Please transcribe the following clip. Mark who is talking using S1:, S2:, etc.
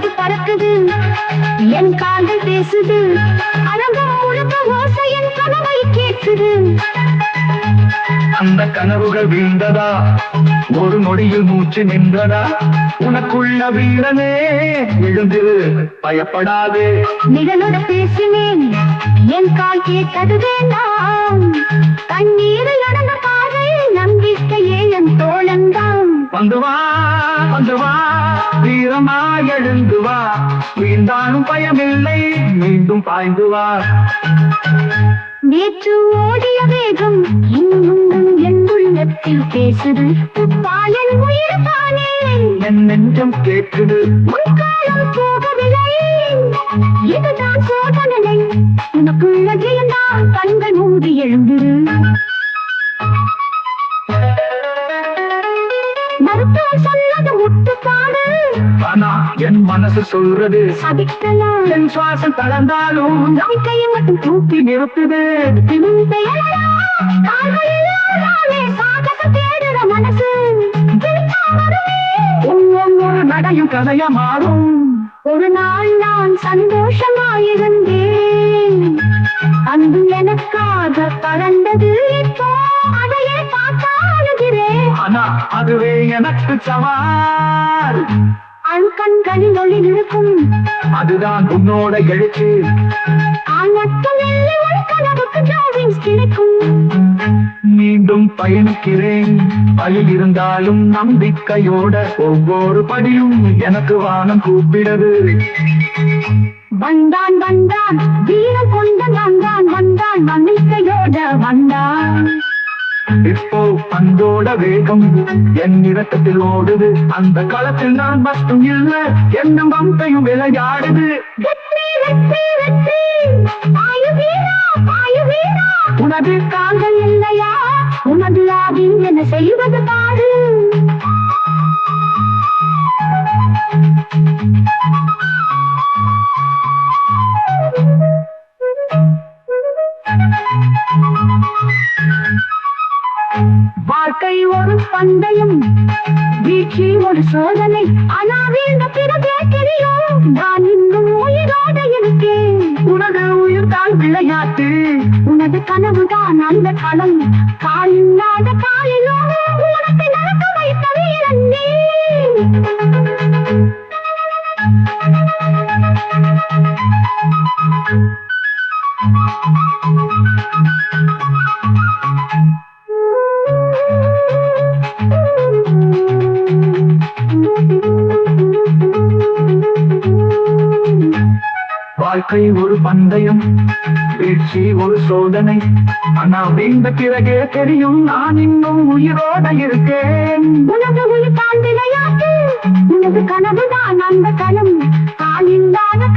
S1: வந்து பறக்குது. என் காதல் பேசுது. அழகும் முழுக்க ஓசை என் கனவை கேட்குது.
S2: அந்த கனவுகள் வீழ்ந்ததா? ஒரு நொடியில் மூச்சு நின்றதா? உனக்குள்ள வீரனே எழுந்திரு பயப்படாதே.
S1: நிழலோட பேசினேன். என் கால் கேட்டது வேண்டாம்
S2: வீரமா எழுந்து வா. வீழ்ந்தாலும் பயமில்லை மீண்டும் பாய்ந்து வா.
S1: நேற்று ஓடிய வேகம் இன்னும் என் உள்ளத்தில் பேசுது. பாலன் உயிர் தானே.
S2: என் நெஞ்சம் கேட்குது.
S1: முன்காலம் போகவில்லை. இதுதான் சோதனை உனக்குள்ள ஜெயந்தான் கண்கள் மூடி எழுந்திரு. மருத்துவம்
S2: என் மனசு சொல்றது.
S1: சபிக்கலாம்
S2: என் சுவாசம் கலந்தாலும்
S1: நம்பிக்கையை மட்டும்
S2: தூக்கி நிறுத்துது. நடையும் கதையா மாறும்.
S1: ஒரு நாள் நான் சந்தோஷமாயிருந்தேன். அன்பு எனக்காக பறந்தது இப்போ அதையே பார்த்தா அழுகிறேன்
S2: ஆனா அதுவே எனக்கு சவால்.
S1: அழுக்கண்களில் ஒளி இருக்கும்
S2: அதுதான் உன்னோட
S1: ஜாவிங்ஸ் கிடைக்கும்.
S2: மீண்டும் பயணிக்கிறேன். பயில் இருந்தாலும் நம்பிக்கையோட ஒவ்வொரு படியும் எனக்கு வானம் கூப்பிடுது.
S1: வந்தான் வந்தான் வீரம் கொண்ட வந்தான் வந்தான் நம்பிக்கையோட வந்தான்.
S2: இப்போ பந்தோட வேகம். என் இரத்தத்தில் ஓடுது. அந்த களத்தில் நான் மட்டும் இல்ல என்னும் வம்பையும் விளையாடுது.
S1: வாழ்க்கை ஒரு பந்தயம். வீழ்ச்சி ஒரு சோதனை. ஆனா வீழ்ந்த பிறகே தெரியும் நான் இன்னும் உயிரோட இருக்கேன்.
S2: உனது உயிர்தான் விளையாட்டு.
S1: உனது கனவுதான் அந்த களம். காலில்லாத காலிலும்
S2: வாழ்க்கை ஒரு பந்தயம் வீழ்ச்சி ஒரு சோதனை. ஆனா வீழ்ந்த பிறகே தெரியும் நான் இன்னும் உயிரோட இருக்கேன்.
S1: உனது உயிர் தான் விளையாட்டு உனது கனவுதான் அந்த களம் காலில்லாத